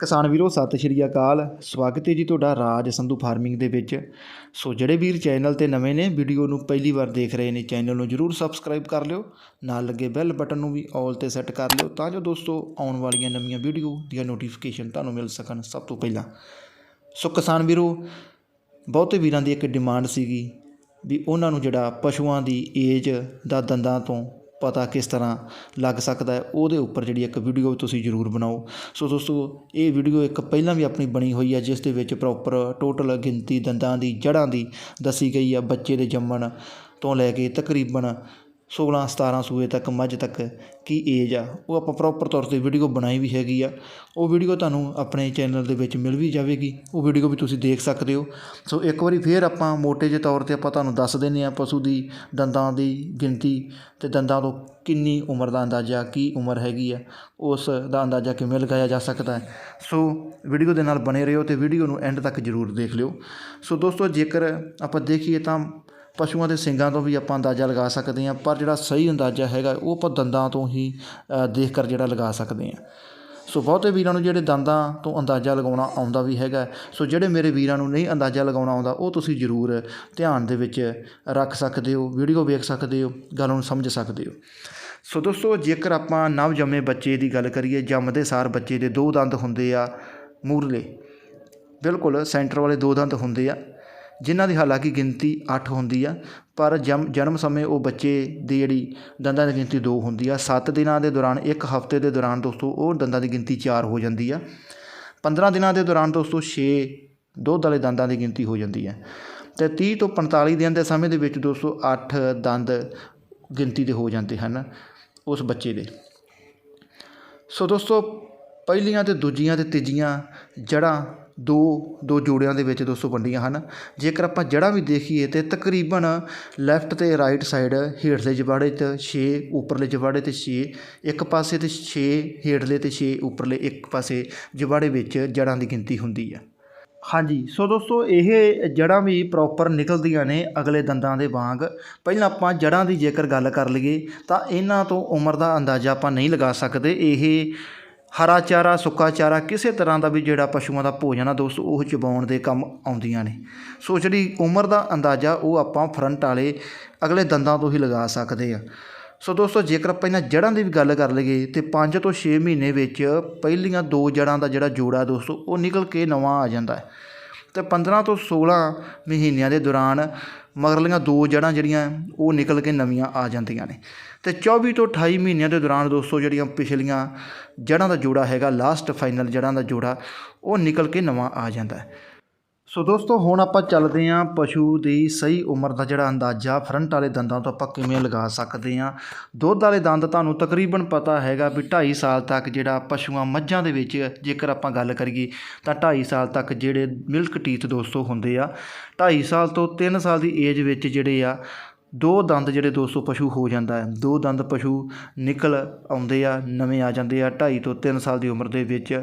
ਕਿਸਾਨ ਵੀਰੋ, ਸਤਿ ਸ਼੍ਰੀ ਅਕਾਲ। ਸਵਾਗਤ ਹੈ ਜੀ ਤੁਹਾਡਾ ਰਾਜ ਸੰਧੂ ਫਾਰਮਿੰਗ ਦੇ ਵਿੱਚ। ਸੋ ਜਿਹੜੇ ਵੀਰ ਚੈਨਲ ਤੇ ਨਵੇਂ ਨੇ, ਵੀਡੀਓ ਨੂੰ ਪਹਿਲੀ ਵਾਰ ਦੇਖ ਰਹੇ ਨੇ, ਚੈਨਲ ਨੂੰ ਜਰੂਰ ਸਬਸਕ੍ਰਾਈਬ ਕਰ ਲਿਓ। ਨਾਲ ਲੱਗੇ ਬੈਲ ਬਟਨ ਨੂੰ ਵੀ ਆਲ ਤੇ ਸੈੱਟ ਕਰ ਲਿਓ, ਤਾਂ ਜੋ ਦੋਸਤੋ ਆਉਣ ਵਾਲੀਆਂ ਨਵੀਆਂ ਵੀਡੀਓ ਦੀਆਂ ਨੋਟੀਫਿਕੇਸ਼ਨ ਤੁਹਾਨੂੰ ਮਿਲ ਸਕਣ ਸਭ ਤੋਂ ਪਹਿਲਾਂ। ਸੋ ਕਿਸਾਨ ਵੀਰੋ, ਬਹੁਤੇ ਵੀਰਾਂ ਦੀ ਇੱਕ ਡਿਮਾਂਡ ਸੀਗੀ ਵੀ ਉਹਨਾਂ ਨੂੰ ਜਿਹੜਾ ਪਸ਼ੂਆਂ ਦੀ ਏਜ ਦਾ ਦੰਦਾਂ ਤੋਂ ਪਤਾ ਕਿਸ ਤਰ੍ਹਾਂ ਲੱਗ ਸਕਦਾ ਹੈ, ਉਹਦੇ ਉੱਪਰ ਜਿਹੜੀ ਇੱਕ ਵੀਡੀਓ ਤੁਸੀਂ ਜ਼ਰੂਰ ਬਣਾਓ। ਸੋ ਦੋਸਤੋ, ਇਹ ਵੀਡੀਓ ਇੱਕ ਪਹਿਲਾਂ ਵੀ ਆਪਣੀ ਬਣੀ ਹੋਈ ਹੈ, ਜਿਸ ਦੇ ਵਿੱਚ ਪ੍ਰੋਪਰ ਟੋਟਲ ਗਿਣਤੀ ਦੰਦਾਂ ਦੀ, ਜੜ੍ਹਾਂ ਦੀ ਦੱਸੀ ਗਈ ਆ ਬੱਚੇ ਦੇ ਜੰਮਣ ਤੋਂ ਲੈ ਕੇ ਤਕਰੀਬਨ 16 17 ਸੂਏ ਤੱਕ, ਮੱਝ ਤੱਕ ਕੀ ਏਜ ਆ। ਉਹ ਆਪਾਂ ਪ੍ਰੋਪਰ ਤੌਰ ਤੇ ਵੀਡੀਓ ਬਣਾਈ ਵੀ ਹੈਗੀ ਆ। ਉਹ ਵੀਡੀਓ ਤੁਹਾਨੂੰ ਆਪਣੇ ਚੈਨਲ ਦੇ ਵਿੱਚ ਮਿਲ ਵੀ ਜਾਵੇਗੀ। ਉਹ ਵੀਡੀਓ ਵੀ ਤੁਸੀਂ ਦੇਖ ਸਕਦੇ ਹੋ। ਸੋ ਇੱਕ ਵਾਰੀ ਫੇਰ ਆਪਾਂ ਮੋਟੇ ਜਿਹੇ ਤੌਰ ਤੇ ਆਪਾਂ ਤੁਹਾਨੂੰ ਦੱਸ ਦਿੰਦੇ ਆ ਪਸ਼ੂ ਦੀ ਦੰਦਾਂ ਦੀ ਗਿਣਤੀ ਤੇ ਦੰਦਾਂ ਤੋਂ ਕਿੰਨੀ ਉਮਰ ਦਾ ਅੰਦਾਜ਼ਾ, ਕੀ ਉਮਰ ਹੈਗੀ ਆ, ਉਸ ਦਾ ਅੰਦਾਜ਼ਾ ਕਿਵੇਂ ਲਗਾਇਆ ਜਾ ਸਕਦਾ ਹੈ। ਸੋ ਵੀਡੀਓ ਦੇ ਨਾਲ ਬਣੇ ਰਹੋ ਤੇ ਵੀਡੀਓ ਨੂੰ ਐਂਡ ਤੱਕ ਜ਼ਰੂਰ ਦੇਖ ਲਿਓ। ਸੋ ਦੋਸਤੋ ਜੇਕਰ ਆਪਾਂ ਦੇਖੀਏ ਤਾਂ ਪਸ਼ੂਆਂ ਦੇ ਸਿੰਗਾਂ ਤੋਂ ਵੀ ਆਪਾਂ ਅੰਦਾਜ਼ਾ ਲਗਾ ਸਕਦੇ ਹਾਂ, ਪਰ ਜਿਹੜਾ ਸਹੀ ਅੰਦਾਜ਼ਾ ਹੈਗਾ, ਉਹ ਆਪਾਂ ਦੰਦਾਂ ਤੋਂ ਹੀ ਦੇਖ ਕਰ ਜਿਹੜਾ ਲਗਾ ਸਕਦੇ ਹਾਂ। ਸੋ ਬਹੁਤੇ ਵੀਰਾਂ ਨੂੰ ਜਿਹੜੇ ਦੰਦਾਂ ਤੋਂ ਅੰਦਾਜ਼ਾ ਲਗਾਉਣਾ ਆਉਂਦਾ ਵੀ ਹੈਗਾ, ਸੋ ਜਿਹੜੇ ਮੇਰੇ ਵੀਰਾਂ ਨੂੰ ਨਹੀਂ ਅੰਦਾਜ਼ਾ ਲਗਾਉਣਾ ਆਉਂਦਾ, ਉਹ ਤੁਸੀਂ ਜ਼ਰੂਰ ਧਿਆਨ ਦੇ ਵਿੱਚ ਰੱਖ ਸਕਦੇ ਹੋ, ਵੀਡੀਓ ਵੇਖ ਸਕਦੇ ਹੋ, ਗੱਲ ਨੂੰ ਸਮਝ ਸਕਦੇ ਹੋ। ਸੋ ਦੋਸਤੋ, ਜੇਕਰ ਆਪਾਂ ਨਵ ਜੰਮੇ ਬੱਚੇ ਦੀ ਗੱਲ ਕਰੀਏ ਜੰਮਦੇ ਸਾਰ ਬੱਚੇ ਦੇ ਦੋ ਦੰਦ ਹੁੰਦੇ ਆ ਮੂਰਲੇ, ਬਿਲਕੁਲ ਸੈਂਟਰ ਵਾਲੇ ਦੋ ਦੰਦ ਹੁੰਦੇ ਆ ਜਿਨ੍ਹਾਂ ਦੀ ਹਾਲਾਂਕਿ ਗਿਣਤੀ ਅੱਠ ਹੁੰਦੀ ਆ, ਪਰ ਜਮ, ਜਨਮ ਸਮੇਂ ਉਹ ਬੱਚੇ ਦੀ ਜਿਹੜੀ ਦੰਦਾਂ ਦੀ ਗਿਣਤੀ ਦੋ ਹੁੰਦੀ ਆ। ਸੱਤ ਦਿਨਾਂ ਦੇ ਦੌਰਾਨ, ਇੱਕ ਹਫ਼ਤੇ ਦੇ ਦੌਰਾਨ ਦੋਸਤੋ, ਉਹ ਦੰਦਾਂ ਦੀ ਗਿਣਤੀ ਚਾਰ ਹੋ ਜਾਂਦੀ ਆ। 15 ਦਿਨਾਂ ਦੇ ਦੌਰਾਨ ਦੋਸਤੋ, ਛੇ ਦੁੱਧ ਵਾਲੇ ਦੰਦਾਂ ਦੀ ਗਿਣਤੀ ਹੋ ਜਾਂਦੀ ਹੈ ਤੇ 30 ਤੋਂ 45 ਦਿਨ ਦੇ ਸਮੇਂ ਦੇ ਵਿੱਚ ਦੋਸਤੋ 8 ਦੰਦ ਗਿਣਤੀ ਦੇ ਹੋ ਜਾਂਦੇ ਹਨ ਉਸ ਬੱਚੇ ਦੇ। ਸੋ ਦੋਸਤੋ, ਪਹਿਲੀਆਂ ਤੇ ਦੂਜੀਆਂ ਤੇ ਤੀਜੀਆਂ ਜੜ੍ਹਾਂ ਦੋ ਦੋ ਜੋੜਿਆਂ ਦੇ ਵਿੱਚ ਦੋ ਸੌ ਵੰਡੀਆਂ ਹਨ। ਜੇਕਰ ਆਪਾਂ ਜੜ੍ਹਾਂ ਵੀ ਦੇਖੀਏ ਤਾਂ ਤਕਰੀਬਨ ਲੈਫਟ ਅਤੇ ਰਾਈਟ ਸਾਈਡ ਹੇਠਲੇ ਜਬਾੜੇ 'ਚ ਛੇ, ਉੱਪਰਲੇ ਜਬਾੜੇ ਤੇ ਛੇ, ਇੱਕ ਪਾਸੇ ਤੇ ਛੇ, ਹੇਠਲੇ ਅਤੇ ਛੇ, ਉੱਪਰਲੇ ਇੱਕ ਪਾਸੇ ਜਬਾੜੇ ਵਿੱਚ ਜੜ੍ਹਾਂ ਦੀ ਗਿਣਤੀ ਹੁੰਦੀ ਹੈ ਹਾਂਜੀ, ਸੋ ਦੋਸਤੋ, ਇਹ ਜੜ੍ਹਾਂ ਵੀ ਪ੍ਰੋਪਰ ਨਿਕਲਦੀਆਂ ਨੇ ਅਗਲੇ ਦੰਦਾਂ ਦੇ ਵਾਂਗ। ਪਹਿਲਾਂ ਆਪਾਂ ਜੜ੍ਹਾਂ ਦੀ ਜੇਕਰ ਗੱਲ ਕਰ ਲਈਏ, ਤਾਂ ਇਹਨਾਂ ਤੋਂ ਉਮਰ ਦਾ ਅੰਦਾਜ਼ਾ ਆਪਾਂ ਨਹੀਂ ਲਗਾ ਸਕਦੇ। ਇਹ ਹਰਾ ਚਾਰਾ, ਸੁੱਕਾ ਚਾਰਾ, ਕਿਸੇ ਤਰ੍ਹਾਂ ਦਾ ਵੀ ਜਿਹੜਾ ਪਸ਼ੂਆਂ ਦਾ ਭੋਜਨ ਆ ਦੋਸਤੋ, ਉਹ ਚਬਾਉਣ ਦੇ ਕੰਮ ਆਉਂਦੀਆਂ ਨੇ। ਸੋ ਜਿਹੜੀ ਉਮਰ ਦਾ ਅੰਦਾਜ਼ਾ, ਉਹ ਆਪਾਂ ਫਰੰਟ ਵਾਲੇ ਅਗਲੇ ਦੰਦਾਂ ਤੋਂ ਹੀ ਲਗਾ ਸਕਦੇ ਆ। ਸੋ ਦੋਸਤੋ, ਜੇਕਰ ਆਪਾਂ ਇਹਨਾਂ ਜੜ੍ਹਾਂ ਦੀ ਵੀ ਗੱਲ ਕਰ ਲਈਏ, ਤੇ 5 ਤੋਂ 6 ਮਹੀਨੇ ਵਿੱਚ ਪਹਿਲੀਆਂ ਦੋ ਜੜ੍ਹਾਂ ਦਾ ਜਿਹੜਾ ਜੋੜਾ ਦੋਸਤੋ, ਉਹ ਨਿਕਲ ਕੇ ਨਵਾਂ ਆ ਜਾਂਦਾ ਹੈ। ਤੇ 15 ਤੋਂ 16 ਮਹੀਨਿਆਂ ਦੇ ਦੌਰਾਨ ਮਗਰਲੀਆਂ ਦੋ ਜੜ੍ਹਾਂ ਜਿਹੜੀਆਂ ਉਹ ਨਿਕਲ ਕੇ ਨਵੀਆਂ ਆ ਜਾਂਦੀਆਂ ਨੇ। ਤੇ 24 ਤੋਂ 28 ਮਹੀਨਿਆਂ ਦੇ ਦੌਰਾਨ ਦੋਸਤੋ ਜਿਹੜੀਆਂ ਪਿਛਲੀਆਂ ਜੜ੍ਹਾਂ ਦਾ ਜੋੜਾ ਹੈਗਾ ਲਾਸਟ ਫਾਈਨਲ ਜੜ੍ਹਾਂ ਦਾ ਜੋੜਾ, ਉਹ ਨਿਕਲ ਕੇ ਨਵਾਂ ਆ ਜਾਂਦਾ ਸੋ ਦੋਸਤੋ, ਹੁਣ ਆਪਾਂ ਚੱਲਦੇ ਹਾਂ ਪਸ਼ੂ ਦੀ ਸਹੀ ਉਮਰ ਦਾ ਜਿਹੜਾ ਅੰਦਾਜ਼ਾ। ਫਰੰਟ ਵਾਲੇ ਦੰਦਾਂ ਤੋਂ ਆਪਾਂ ਕਿਵੇਂ ਲਗਾ ਸਕਦੇ ਹਾਂ? ਦੁੱਧ ਵਾਲੇ ਦੰਦ ਤੁਹਾਨੂੰ ਤਕਰੀਬਨ ਪਤਾ ਹੈਗਾ ਵੀ 2.5 ਸਾਲ ਤੱਕ ਜਿਹੜਾ ਪਸ਼ੂਆਂ ਮੱਝਾਂ ਦੇ ਵਿੱਚ ਜੇਕਰ ਆਪਾਂ ਗੱਲ ਕਰੀਏ, ਤਾਂ 2.5 ਸਾਲ ਤੱਕ ਜਿਹੜੇ ਮਿਲਕ ਟੀਥ ਦੋਸਤੋ ਹੁੰਦੇ ਆ 2.5 ਸਾਲ ਤੋਂ 3 ਸਾਲ ਦੀ ਏਜ ਵਿੱਚ ਜਿਹੜੇ ਆ ਦੋ ਦੰਦ ਜਿਹੜੇ ਦੋਸਤੋ ਪਸ਼ੂ ਹੋ ਜਾਂਦਾ ਹੈ। ਦੋ ਦੰਦ ਪਸ਼ੂ ਨਿਕਲ ਆਉਂਦੇ ਆ, ਨਵੇਂ ਆ ਜਾਂਦੇ ਆ, ਢਾਈ ਤੋਂ 3 ਸਾਲ ਦੀ ਉਮਰ ਦੇ ਵਿੱਚ।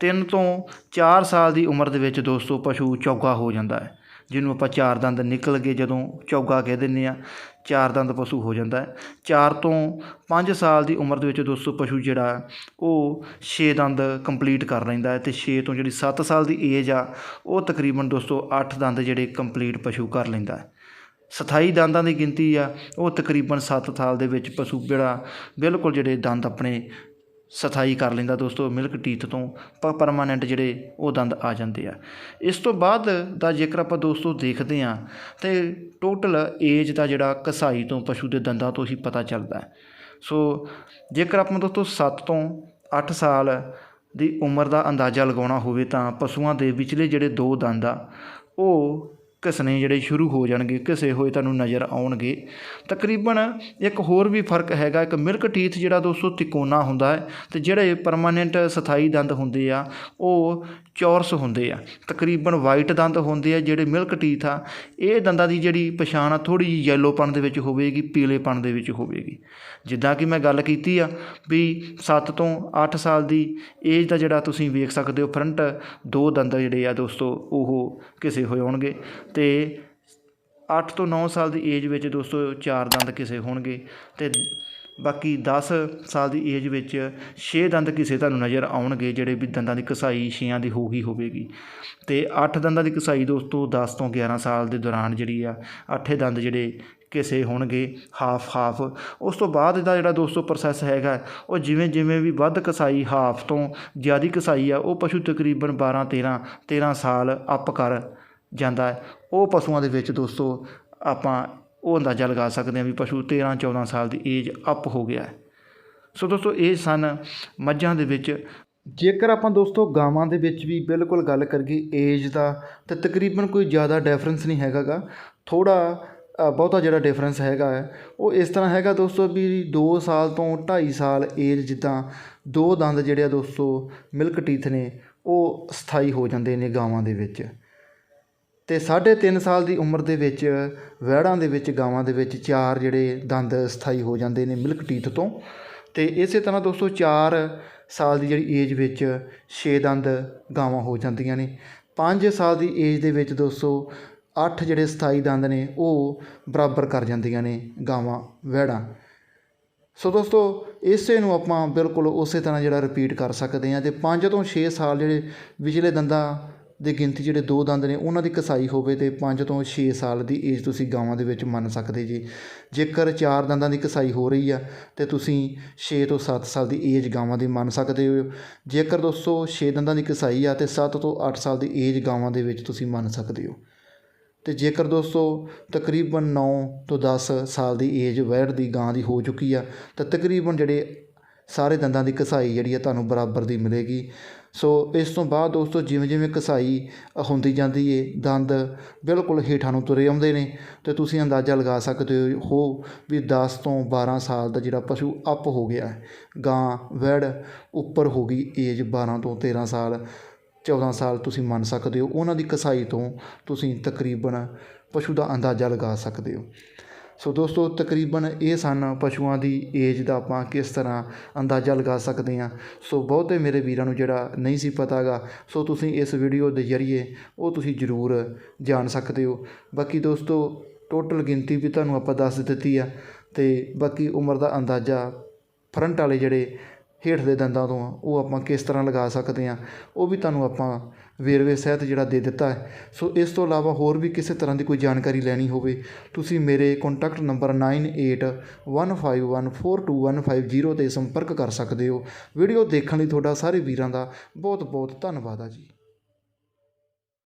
3 ਤੋਂ 4 ਸਾਲ ਦੀ ਉਮਰ ਦੇ ਵਿੱਚ ਦੋਸਤੋ ਪਸ਼ੂ ਚੌਗਾ ਹੋ ਜਾਂਦਾ ਹੈ, ਜਿਹਨੂੰ ਆਪਾਂ ਚਾਰ ਦੰਦ ਨਿਕਲ ਗਏ ਜਦੋਂ ਚੌਗਾ ਕਹਿ ਦਿੰਦੇ ਆ ਚਾਰ ਦੰਦ ਪਸ਼ੂ ਹੋ ਜਾਂਦਾ ਹੈ। 4 ਤੋਂ 5 ਸਾਲ ਦੀ ਉਮਰ ਦੇ ਵਿੱਚ ਦੋਸਤੋ ਪਸ਼ੂ ਜਿਹੜਾ ਉਹ 6 ਦੰਦ ਕੰਪਲੀਟ ਕਰ ਲੈਂਦਾ ਹੈ ਤੇ 6 ਤੋਂ ਜਿਹੜੀ 7 ਸਾਲ ਦੀ ਏਜ ਆ, ਉਹ ਤਕਰੀਬਨ ਦੋਸਤੋ 8 ਦੰਦ ਜਿਹੜੇ ਕੰਪਲੀਟ ਪਸ਼ੂ ਕਰ ਲੈਂਦਾ ਹੈ। ਸਥਾਈ ਦੰਦਾਂ ਦੀ ਗਿਣਤੀ ਆ, ਉਹ ਤਕਰੀਬਨ ਸੱਤ ਸਾਲ ਦੇ ਵਿੱਚ ਪਸ਼ੂ ਜਿਹੜਾ ਬਿਲਕੁਲ ਜਿਹੜੇ ਦੰਦ ਆਪਣੇ ਸਥਾਈ ਕਰ ਲੈਂਦਾ ਦੋਸਤੋ, ਮਿਲਕ ਟੀਥ ਤੋਂ ਪਰਮਾਨੈਂਟ ਜਿਹੜੇ ਉਹ ਦੰਦ ਆ ਜਾਂਦੇ ਆ। ਇਸ ਤੋਂ ਬਾਅਦ ਦਾ ਜੇਕਰ ਆਪਾਂ ਦੋਸਤੋ ਦੇਖਦੇ ਆ ਤੇ ਟੋਟਲ ਏਜ ਦਾ ਜਿਹੜਾ ਕਸਾਈ ਤੋਂ ਪਸ਼ੂ ਦੇ ਦੰਦਾਂ ਤੋਂ ਹੀ ਪਤਾ ਚੱਲਦਾ ਸੋ ਜੇਕਰ ਆਪਾਂ ਦੋਸਤੋ 7 ਤੋਂ 8 ਸਾਲ ਦੀ ਉਮਰ ਦਾ ਅੰਦਾਜ਼ਾ ਲਗਾਉਣਾ ਹੋਵੇ ਤਾਂ ਪਸ਼ੂਆਂ ਦੇ ਵਿਚਲੇ ਜਿਹੜੇ ਦੋ ਦੰਦ ਆ, ਉਹ ਘਿਸਣੇ ਜਿਹੜੇ ਸ਼ੁਰੂ ਹੋ ਜਾਣਗੇ, ਘਿਸੇ ਹੋਏ ਤੁਹਾਨੂੰ ਨਜ਼ਰ ਆਉਣਗੇ। ਤਕਰੀਬਨ ਇੱਕ ਹੋਰ ਵੀ ਫ਼ਰਕ ਹੈਗਾ, ਇੱਕ ਮਿਲਕ ਟੀਥ ਜਿਹੜਾ ਦੋਸਤੋ ਤਿਕੋਨਾ ਹੁੰਦਾ ਹੈ ਤੇ ਜਿਹੜੇ ਪਰਮਾਨੈਂਟ ਸਥਾਈ ਦੰਦ ਹੁੰਦੇ ਆ, ਉਹ ਚੌਰਸ ਹੁੰਦੇ ਆ, ਤਕਰੀਬਨ ਵਾਈਟ ਦੰਦ ਹੁੰਦੇ ਆ ਜਿਹੜੇ ਮਿਲਕ ਟੀਥ ਆ, ਇਹ ਦੰਦਾਂ ਦੀ ਜਿਹੜੀ ਪਛਾਣ ਆ ਥੋੜੀ ਜਿਹੀ ਯੈਲੋਪਣ ਦੇ ਵਿੱਚ ਹੋਵੇਗੀ, ਪੀਲੇਪਣ ਦੇ ਵਿੱਚ ਹੋਵੇਗੀ। ਜਿੱਦਾਂ ਕਿ ਮੈਂ ਗੱਲ ਕੀਤੀ ਆ ਵੀ 7 ਤੋਂ 8 ਸਾਲ ਦੀ ਏਜ ਦਾ ਜਿਹੜਾ ਤੁਸੀਂ ਵੇਖ ਸਕਦੇ ਹੋ ਫਰੰਟ ਦੋ ਦੰਦ ਜਿਹੜੇ ਆ ਦੋਸਤੋ ਉਹ ਕਿਸੇ ਹੋਏ ਹੋਣਗੇ ਤੇ 8 ਤੋਂ 9 ਸਾਲ ਦੀ ਏਜ ਵਿੱਚ ਦੋਸਤੋ ਚਾਰ ਦੰਦ ਕਿਸੇ ਹੋਣਗੇ ਤੇ ਬਾਕੀ 10 ਸਾਲ ਦੀ ਏਜ ਵਿੱਚ ਛੇ ਦੰਦ ਕਿਸੇ ਤੁਹਾਨੂੰ ਨਜ਼ਰ ਆਉਣਗੇ ਜਿਹੜੇ ਵੀ ਦੰਦਾਂ ਦੀ ਕਸਾਈ ਛੇਆਂ ਦੀ ਹੋ ਗਈ ਹੋਵੇਗੀ। ਤੇ 8 ਦੰਦਾਂ ਦੀ ਕਸਾਈ ਦੋਸਤੋ 10 ਤੋਂ 11 ਸਾਲ ਦੇ ਦੌਰਾਨ ਜਿਹੜੀ ਆ, ਅੱਠੇ ਦੰਦ ਜਿਹੜੇ ਕਿਸੇ ਹੋਣਗੇ ਹਾਫ ਹਾਫ ਉਸ ਤੋਂ ਬਾਅਦ ਇਹਦਾ ਜਿਹੜਾ ਦੋਸਤੋ ਪ੍ਰੋਸੈਸ ਹੈਗਾ, ਉਹ ਜਿਵੇਂ ਜਿਵੇਂ ਵੀ ਵੱਧ ਕਸਾਈ ਹਾਫ ਤੋਂ ਜ਼ਿਆਦੀ ਕਸਾਈ ਆ, ਉਹ ਪਸ਼ੂ ਤਕਰੀਬਨ 12 13 13 ਸਾਲ ਅਪ ਕਰ ਜਾਂਦਾ ਹੈ। ਉਹ ਪਸ਼ੂਆਂ ਦੇ ਵਿੱਚ ਦੋਸਤੋ ਆਪਾਂ ਉਹ ਅੰਦਾਜ਼ਾ ਲਗਾ ਸਕਦੇ ਹਾਂ ਵੀ ਪਸ਼ੂ 13 14 ਸਾਲ ਦੀ ਏਜ ਅਪ ਹੋ ਗਿਆ ਹੈ। ਸੋ ਦੋਸਤੋ, ਇਹ ਸਨ ਮੱਝਾਂ ਦੇ ਵਿੱਚ। ਜੇਕਰ ਆਪਾਂ ਦੋਸਤੋ ਗਾਵਾਂ ਦੇ ਵਿੱਚ ਵੀ ਬਿਲਕੁਲ ਗੱਲ ਕਰੀਏ ਏਜ ਦਾ, ਤਾਂ ਤਕਰੀਬਨ ਕੋਈ ਜ਼ਿਆਦਾ ਡਿਫਰੈਂਸ ਨਹੀਂ ਹੈਗਾਗਾ। ਥੋੜਾ ਬਹੁਤਾ ਜਿਹੜਾ ਡਿਫਰੈਂਸ ਹੈਗਾ ਉਹ ਇਸ ਤਰ੍ਹਾਂ ਹੈਗਾ ਦੋਸਤੋ ਵੀ 2 ਸਾਲ ਤੋਂ 2.5 ਸਾਲ ਏਜ ਜਿੱਦਾਂ ਦੋ ਦੰਦ ਜਿਹੜੇ ਆ ਦੋਸਤੋ ਮਿਲਕ ਟੀਥ ਨੇ, ਉਹ ਸਥਾਈ ਹੋ ਜਾਂਦੇ ਨੇ ਗਾਵਾਂ ਦੇ ਵਿੱਚ। ਅਤੇ ਸਾਢੇ ਤਿੰਨ ਸਾਲ ਦੀ ਉਮਰ ਦੇ ਵਿੱਚ, ਵਹਿੜਾਂ ਦੇ ਵਿੱਚ, ਗਾਵਾਂ ਦੇ ਵਿੱਚ ਚਾਰ ਜਿਹੜੇ ਦੰਦ ਸਥਾਈ ਹੋ ਜਾਂਦੇ ਨੇ ਮਿਲਕ ਟੀਥ ਤੋਂ। ਅਤੇ ਇਸੇ ਤਰ੍ਹਾਂ ਦੋਸਤੋ 4 ਸਾਲ ਦੀ ਜਿਹੜੀ ਏਜ ਵਿੱਚ 6 ਦੰਦ ਗਾਵਾਂ ਹੋ ਜਾਂਦੀਆਂ ਨੇ। 5 ਸਾਲ ਦੀ ਏਜ ਦੇ ਵਿੱਚ ਦੋਸਤੋ 8 ਜਿਹੜੇ ਸਥਾਈ ਦੰਦ ਨੇ, ਉਹ ਬਰਾਬਰ ਕਰ ਜਾਂਦੀਆਂ ਨੇ ਗਾਵਾਂ, ਵਹਿੜਾਂ। ਸੋ ਦੋਸਤੋ ਇਸੇ ਨੂੰ ਆਪਾਂ ਬਿਲਕੁਲ ਉਸੇ ਤਰ੍ਹਾਂ ਜਿਹੜਾ ਰਿਪੀਟ ਕਰ ਸਕਦੇ ਹਾਂ ਤੇ 5 ਤੋਂ 6 ਸਾਲ ਜਿਹੜੇ ਵਿਚਲੇ ਦੰਦਾਂ ਦੀ ਗਿਣਤੀ ਜਿਹੜੇ ਦੋ ਦੰਦ ਨੇ, ਉਹਨਾਂ ਦੀ ਕਸਾਈ ਹੋਵੇ ਤੇ 5 ਤੋਂ 6 ਸਾਲ ਦੀ ਏਜ ਤੁਸੀਂ ਗਾਵਾਂ ਦੇ ਵਿੱਚ ਮੰਨ ਸਕਦੇ ਜੀ। ਜੇਕਰ ਚਾਰ ਦੰਦਾਂ ਦੀ ਕਸਾਈ ਹੋ ਰਹੀ ਆ, ਤੇ ਤੁਸੀਂ 6 ਤੋਂ 7 ਸਾਲ ਦੀ ਏਜ ਗਾਵਾਂ ਦੀ ਮੰਨ ਸਕਦੇ ਹੋ। ਜੇਕਰ ਦੋਸਤੋ 6 ਦੰਦਾਂ ਦੀ ਕਸਾਈ ਆ ਤੇ 7 ਤੋਂ 8 ਸਾਲ ਦੀ ਏਜ ਗਾਵਾਂ ਦੇ ਵਿੱਚ ਤੁਸੀਂ ਮੰਨ ਸਕਦੇ ਹੋ। ਤੇ ਜੇਕਰ ਦੋਸਤੋ ਤਕਰੀਬਨ 9 ਤੋਂ 10 ਸਾਲ ਦੀ ਏਜ ਵੈੜ ਦੀ ਗਾਂ ਦੀ ਹੋ ਚੁੱਕੀ ਆ, ਤਾਂ ਤਕਰੀਬਨ ਜਿਹੜੇ ਸਾਰੇ ਦੰਦਾਂ ਦੀ ਕਸਾਈ ਜਿਹੜੀ ਆ ਤੁਹਾਨੂੰ ਬਰਾਬਰ ਦੀ ਮਿਲੇਗੀ। ਸੋ ਇਸ ਤੋਂ ਬਾਅਦ ਦੋਸਤੋ ਜਿਵੇਂ ਜਿਵੇਂ ਕਸਾਈ ਹੁੰਦੀ ਜਾਂਦੀ ਏ, ਦੰਦ ਬਿਲਕੁਲ ਹੇਠਾਂ ਨੂੰ ਤੁਰੇ ਆਉਂਦੇ ਨੇ ਤੇ ਤੁਸੀਂ ਅੰਦਾਜ਼ਾ ਲਗਾ ਸਕਦੇ ਹੋ ਵੀ 10 ਤੋਂ 12 ਸਾਲ ਦਾ ਜਿਹੜਾ ਪਸ਼ੂ ਅਪ ਹੋ ਗਿਆ ਹੈ। ਗਾਂ, ਵੈੜ, ਉੱਪਰ ਹੋ ਗਈ ਏਜ 12 ਤੋਂ 13 ਸਾਲ 14 ਸਾਲ ਤੁਸੀਂ ਮੰਨ ਸਕਦੇ ਹੋ। ਉਹਨਾਂ ਦੀ ਕਸਾਈ ਤੋਂ ਤੁਸੀਂ ਤਕਰੀਬਨ ਪਸ਼ੂ ਦਾ ਅੰਦਾਜ਼ਾ ਲਗਾ ਸਕਦੇ ਹੋ। ਸੋ ਦੋਸਤੋ, ਤਕਰੀਬਨ ਇਹ ਸਨ ਪਸ਼ੂਆਂ ਦੀ ਏਜ ਦਾ ਆਪਾਂ ਕਿਸ ਤਰ੍ਹਾਂ ਅੰਦਾਜ਼ਾ ਲਗਾ ਸਕਦੇ ਹਾਂ। ਸੋ ਬਹੁਤੇ ਮੇਰੇ ਵੀਰਾਂ ਨੂੰ ਜਿਹੜਾ ਨਹੀਂ ਸੀ ਪਤਾਗਾ ਸੋ ਤੁਸੀਂ ਇਸ ਵੀਡੀਓ ਦੇ ਜ਼ਰੀਏ ਉਹ ਤੁਸੀਂ ਜ਼ਰੂਰ ਜਾਣ ਸਕਦੇ ਹੋ। ਬਾਕੀ ਦੋਸਤੋ ਟੋਟਲ ਗਿਣਤੀ ਵੀ ਤੁਹਾਨੂੰ ਆਪਾਂ ਦੱਸ ਦਿੱਤੀ ਆ ਤੇ ਬਾਕੀ ਉਮਰ ਦਾ ਅੰਦਾਜ਼ਾ ਫਰੰਟ ਵਾਲੇ ਜਿਹੜੇ ਹੇਠ ਦੇ ਦੰਦਾਂ ਤੋਂ ਆ, ਉਹ ਆਪਾਂ ਕਿਸ ਤਰ੍ਹਾਂ ਲਗਾ ਸਕਦੇ ਹਾਂ ਉਹ ਵੀ ਤੁਹਾਨੂੰ ਆਪਾਂ ਵੇਰਵੇ ਸਹਿਤ ਜਿਹੜਾ ਦੇ ਦਿੱਤਾ ਹੈ। ਸੋ ਇਸ ਤੋਂ ਇਲਾਵਾ ਹੋਰ ਵੀ ਕਿਸੇ ਤਰ੍ਹਾਂ ਦੀ ਕੋਈ ਜਾਣਕਾਰੀ ਲੈਣੀ ਹੋਵੇ ਤੁਸੀਂ ਮੇਰੇ ਕੰਟੈਕਟ ਨੰਬਰ 9815142150 ਤੇ ਸੰਪਰਕ ਕਰ ਸਕਦੇ ਹੋ। ਵੀਡੀਓ ਦੇਖਣ ਲਈ ਤੁਹਾਡਾ ਸਾਰੇ ਵੀਰਾਂ ਦਾ ਬਹੁਤ ਬਹੁਤ ਧੰਨਵਾਦ ਆ ਜੀ।